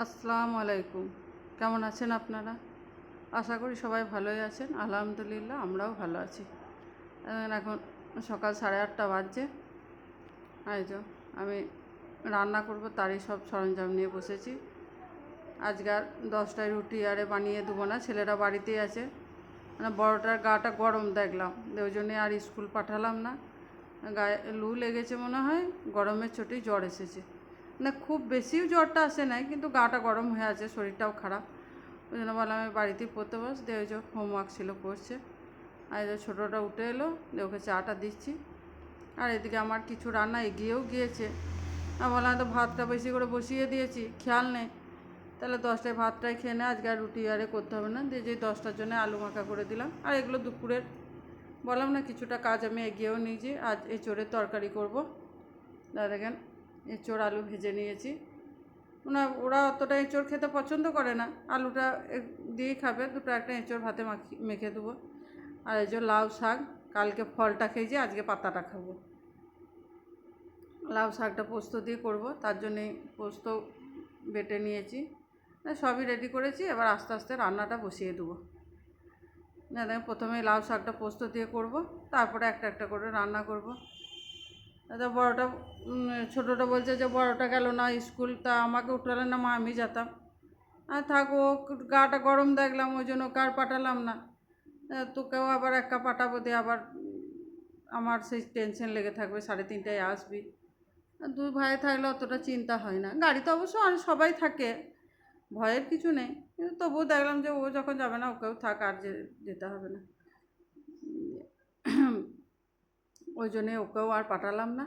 আসসালামু আলাইকুম। কেমন আছেন আপনারা? আশা করি সবাই ভালোই আছেন। আলহামদুলিল্লাহ, আমরাও ভালো আছি। এখন সকাল সাড়ে আটটা বাজছে। এই তো আমি রান্না করব, তারই সব সরঞ্জাম নিয়ে বসেছি। আজকে আর দশটায় রুটি আরে বানিয়ে দেবো না, ছেলেরা বাড়িতেই আছে। মানে বড়টার গাটা গরম দেখলাম ওই জন্যে আর স্কুল পাঠালাম না। গায়ে লু লেগেছে মনে হয়, গরমের চোটেই জ্বর এসেছে। না, খুব বেশিও জ্বরটা আসে নাই, কিন্তু গাটা গরম হয়ে আছে, শরীরটাও খারাপ। ওই জন্য বললাম, আমি বাড়িতেই পড়তে বস, দিয়ে ওই যে হোমওয়ার্ক ছিল করছে। আর যে ছোটোটা উঠে এলো, দিয়ে ওকে চাটা দিচ্ছি। আর এদিকে আমার কিছু রান্না এগিয়েও গিয়েছে। আমি বললাম তো ভাতটা বেশি করে বসিয়ে দিয়েছি, খেয়াল নেই। তাহলে দশটায় ভাতটাই খেয়ে নে, আজকে আর রুটি আরে করতে হবে না। দিয়ে যে দশটার জন্য আলু মাখা করে দিলাম। আর এগুলো দুপুরের। বললাম, না, কিছুটা কাজ আমি এগিয়েও নিয়েছি, আজ এই চোরের তরকারি করব। দেখেন এঁচোড় আলু ভেজে নিয়েছি। ওনা, ওরা অতটা এঁচোড় খেতে পছন্দ করে না। আলুটা দিয়েই খাবে, দুটো একটা এঁচোড় ভাতে মাখি, মেখে দেবো। আর এই যে লাউ শাক, কালকে ফলটা খেয়েছি, আজকে পাতাটা খাব। লাউ শাকটা পোস্ত দিয়ে করব, তার জন্যে পোস্ত বেটে নিয়েছি। সবই রেডি করেছি, এবার আস্তে আস্তে রান্নাটা বসিয়ে দেবো। প্রথমে লাউ শাকটা পোস্ত দিয়ে করব, তারপরে একটা একটা করে রান্না করব। আচ্ছা বড়োটা ছোটোটা বলছে যে বড়োটা গেল না স্কুল, তা আমাকে উঠালে না মা, আমি যেতাম। আর থাক গাটা গরম দেখলাম, ওই জন্য কার পাঠালাম না। তোকেও আবার একা পাঠাবো দিয়ে আবার আমার সেই টেনশন লেগে থাকবে, সাড়ে তিনটায় আসবি। দুই ভাই থাকলে অতটা চিন্তা হয় না। গাড়িতে অবশ্য আর সবাই থাকে, ভয়ের কিছু নেই। কিন্তু তবুও দেখলাম যে ও যখন যাবে না, ওকেও থাক, আর যে- যেতে হবে না। ওই জন্যে ওকেও আর পাঠালাম না।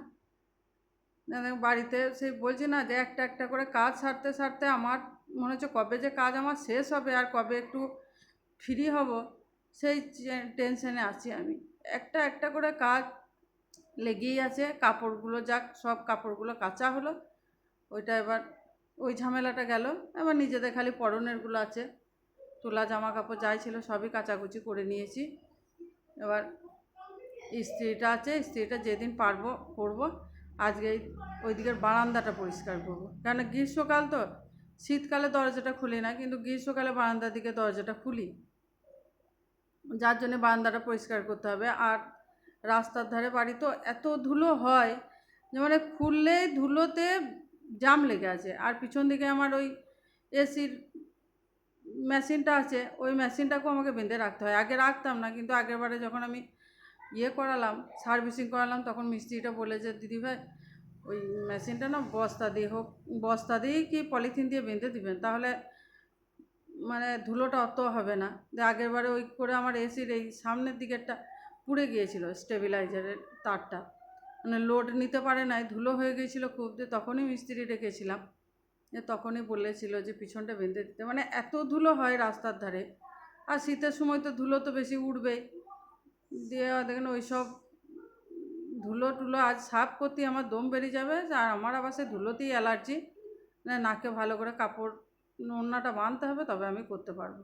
না, দেখ, বাড়িতে সেই বলছি না যে একটা একটা করে কাজ সারতে সারতে আমার মনে হচ্ছে কবে যে কাজ আমার শেষ হবে আর কবে একটু ফ্রি হব সেই টেনশনে আছি আমি। একটা একটা করে কাজ লেগেই আছে কাপড়গুলো যাক সব কাপড়গুলো কাঁচা হলো ওইটা এবার ওই ঝামেলাটা গেল। এবার নিজেদের খালি পরনেরগুলো আছে তোলা জামা কাপড় যাই ছিল সবই কাচাকুচি করে নিয়েছি। এবার ইস্ত্রিটা আছে ইস্ত্রিটা যেদিন পারব করব আজকে এই ওইদিকের বারান্দাটা পরিষ্কার করব। কেন গ্রীষ্মকাল তো, শীতকালে দরজাটা খুলি না, কিন্তু গ্রীষ্মকালে বারান্দার দিকে দরজাটা খুলি। যার জন্য বারান্দাটা পরিষ্কার করতে হবে। আর রাস্তার ধারে বাড়ি তো এত ধুলো হয়, যে মানে খুললেই ধুলোতে জাম লেগে আছে। আর পিছন দিকে আমার ওই এসির মেশিনটা আছে, ওই মেশিনটাকেও আমাকে বেঁধে রাখতে হয়। আগে রাখতাম না, কিন্তু আগের বারে যখন আমি ইয়ে করালাম, সার্ভিসিং করালাম, তখন মিস্ত্রিটা বলে যে দিদিভাই ওই মেশিনটা না বস্তা দিয়ে হোক, বস্তা দিয়েই কি পলিথিন দিয়ে বেঁধে দিবেন? তাহলে মানে ধুলোটা অত হবে না। যে আগের বারে ওই করে আমার এসির এই সামনের দিকেরটা পুড়ে গিয়েছিল, স্টেবিলাইজারের তারটা। মানে লোড নিতে পারে নাই, ধুলো হয়ে গিয়েছিল খুব যে তখনই মিস্ত্রি রেখেছিলাম তখনই বলেছিল যে, পিছনটা বেঁধে দিতে। মানে এত ধুলো হয় রাস্তার ধারে। আর শীতের সময় তো ধুলো তো বেশি উঠবেই। দিয়ে দেখেন ওই সব ধুলো টুলো আজ সাফ করতে আমার দম বেরিয়ে যাবে, আর আমার আবার সেই ধুলোতেই অ্যালার্জি। নাকে ভালো করে কাপড়, ওড়নাটা বাঁধতে হবে, তবে আমি করতে পারব।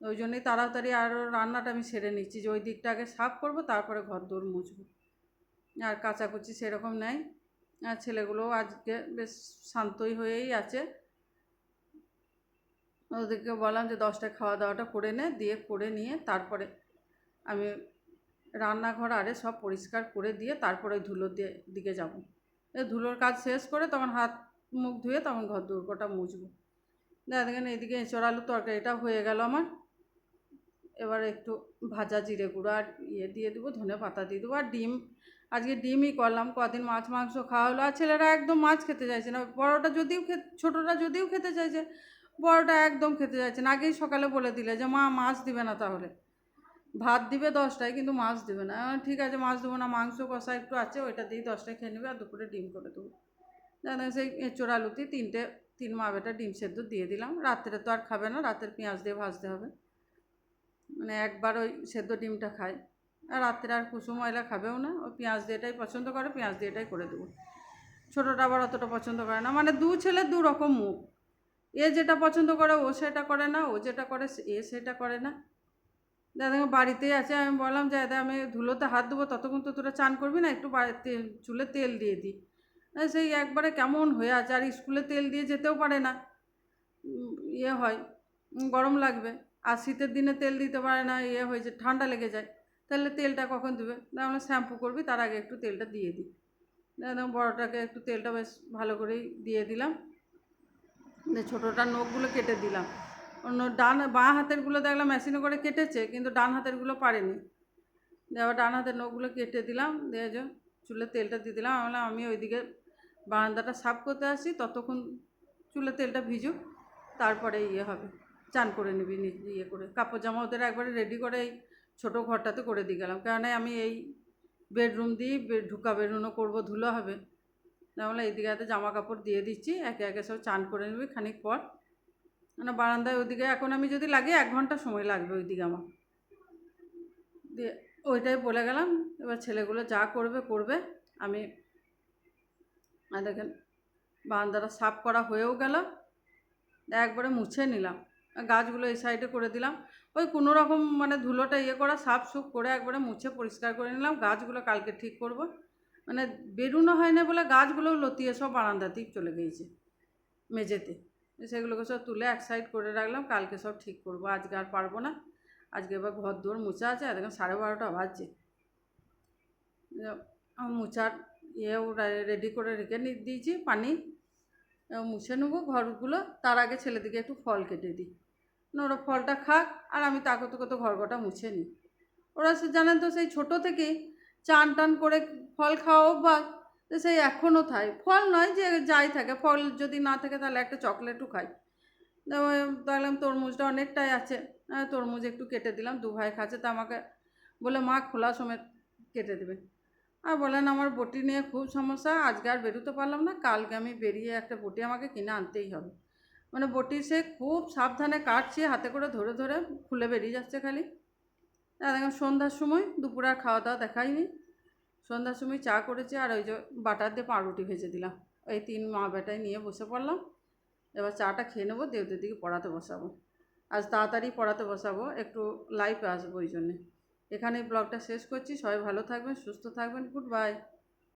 ওই জন্যই তাড়াতাড়ি আরও রান্নাটা আমি সেরে নিচ্ছি, যে ওই দিকটা আগে সাফ করব, তারপরে ঘর দৌড় মুছবো। আর কাচাকুচি সেরকম নেই। আর ছেলেগুলোও আজকে বেশ শান্তই হয়েই আছে। ওদেরকে বললাম যে দশটায় খাওয়া দাওয়াটা করে নে, দিয়ে করে নিয়ে তারপরে আমি রান্নাঘর আরে সব পরিষ্কার করে দিয়ে তারপরে ধুলোর দিকে যাব। এই ধুলোর কাজ শেষ করে তখন হাত মুখ ধুয়ে তখন ঘর দুর্গটা মুছবো। দেখা, দেখেন এদিকে এঁচড় আলু তরকারিটা হয়ে গেল আমার। এবার একটু ভাজা জিরে গুঁড়ো আর ইয়ে দিয়ে দেবো, ধনে পাতা দিয়ে দেবো আর ডিম। আজকে ডিমই করলাম, কদিন মাছ মাংস খাওয়া হলো। আর ছেলেরা একদম মাছ খেতে চাইছে না, বড়োটা যদিও ছোটোটা যদিও খেতে চাইছে, বড়োটা একদম খেতে চাইছে না। আগেই সকালে বলে দিলে যে, মা, মাছ দিবে না তাহলে। ভাত দিবে দশটায়, কিন্তু মাছ দেবে না। ঠিক আছে, মাছ দেবো না, মাংস কষা একটু আছে, ওইটা দিয়েই দশটায় খেয়ে নেবে, আর দুপুরে ডিম করে দেবো। জানো, সেই এঁচোড় আলুতে তিনটে, তিন মা বেটা ডিম সেদ্ধ দিয়ে দিলাম। রাত্রে তো আর খাবে না, রাতের পেঁয়াজ দিয়ে ভাজতে হবে। মানে একবার ওই সেদ্ধ ডিমটা খায়। আর রাত্রে আর কুসুম ময়লা খাবেও না ওই পেঁয়াজ দিয়েটাই পছন্দ করে, পেঁয়াজ দিয়েটাই করে দেবো। ছোটোটা আবার অতটা পছন্দ করে না মানে দু ছেলে দু রকম মুখ। এ যেটা পছন্দ করে, ও সেটা করে না, ও যেটা করে, এ সেটা করে না। দাদা বাড়িতেই আছে, আমি বললাম, যে দাদা, আমি ধুলোতে হাত দেবো ততক্ষণ তো তোরা চান করবি না, একটু বাড়ি তেল, চুলে তেল দিয়ে দিই সেই একবারে কেমন হয়ে আছে, আর স্কুলে তেল দিয়ে যেতেও পারে না। ইয়ে হয় গরম লাগবে, আর শীতের দিনে তেল দিতে পারে না ইয়ে হয়েছে ঠান্ডা লেগে যায়। তাহলে তেলটা কখন দেবে? তাহলে শ্যাম্পু করবি, তার আগে একটু তেলটা দিয়ে দিই একদম বড়োটাকে একটু তেলটা বেশ ভালো করেই দিয়ে দিলাম। ছোটোটার নখগুলো কেটে দিলাম। অন্য ডান, বাঁ হাতেরগুলো দেখলাম মেশিনে করে কেটেছে, কিন্তু ডান হাতেরগুলো পারেনি। আবার ডান হাতের নখগুলো কেটে দিলাম, দিয়ে চুলে তেলটা দিয়ে দিলাম। আমি আমি ওইদিকে বারান্দাটা সাফ করতে আসি ততক্ষণ চুলে তেলটা ভিজুক, তারপরে ইয়ে হবে। চান করে নিবি ইয়ে করে। কাপড় জামা ওদের একবারে রেডি করে এই ছোটো ঘরটাতে করে দিয়ে গেলাম। কেননা আমি এই বেডরুম দিয়েই বে- ঢুকা বেরোনো করব, ধুলো হবে। না তাহলে এইদিকে জামা কাপড় দিয়ে দিচ্ছি, একে একে সব চান করে নিবি, খানিক পর মানে বারান্দায় ওইদিকে, এখন আমি যদি লাগে এক ঘণ্টা সময় লাগবে ওইদিকে আমার। দিয়ে ওইটাই বলে গেলাম, এবার ছেলেগুলো যা করবে করবে। আমি দেখেন, বারান্দাটা সাফ করা হয়েও গেল। একবারে মুছে নিলাম। গাছগুলো এই সাইডে করে দিলাম। ওই কোনো রকম মানে ধুলোটা ইয়ে করা, সাফ সুফ করে একবারে মুছে পরিষ্কার করে নিলাম। গাছগুলো কালকে ঠিক করব। মানে বেরুনো হয় না বলে গাছগুলোও লতিয়ে সব বারান্দাতেই চলে গিয়েছে। মেঝেতে। সেগুলোকে সব তুলে এক সাইড করে রাখলাম, কালকে সব ঠিক করব। আজকে আর পারব না। আজকে এবার ঘর দুয়ার মুছা আছে দেখুন সাড়ে বারোটা বাজছে। মুছার ইয়েও রেডি করে রেখে দিয়েছি পানি। মুছে নেব ঘরগুলো। তার আগে ছেলেদিকে একটু ফল কেটে দিই। ওরা ফলটা খাক, আর আমি তাকতে কত ঘর গোটা মুছে নিই। ওরা সে জানেন তো সেই ছোটো থেকেই চান টান করে ফল খাওয়া অভ্যাস। তো সেই এখনও খায় ফল নয় যে যাই থাকে, ফল যদি না থাকে তাহলে একটা চকলেটও খাই। দেখলাম তরমুজটা অনেকটাই আছে। তরমুজ একটু কেটে দিলাম, দু ভাই খাচ্ছে, তা আমাকে বলে, মা, খোলা সমেত কেটে দেবে। আর বলেন, আমার বটি নিয়ে খুব সমস্যা, আজকে আর বেরোতে পারলাম না, কালকে আমি বেরিয়ে একটা বটি আমাকে কিনে আনতেই হবে। মানে বটি সে খুব সাবধানে কাটছে, হাতে করে ধরে ধরে খুলে বেরিয়ে যাচ্ছে খালি। দেখুন সন্ধ্যার সময়, দুপুরে খাওয়া দাওয়া দেখাইনি। সন্ধ্যার সময় চা করেছি আর ওই যে বাটার দিয়ে পাউরুটি ভেজে দিলাম। ওই তিন মা বেটায় নিয়ে বসে পড়লাম। এবার চাটা খেয়ে নেব দেবদের দিকে পড়াতে বসাবো। আজ তাড়াতাড়ি পড়াতে বসাবো, একটু লাইভে আসব ওই জন্যে। এখানে ব্লগটা শেষ করছি। সবাই ভালো থাকবেন, সুস্থ থাকবেন গুড বাই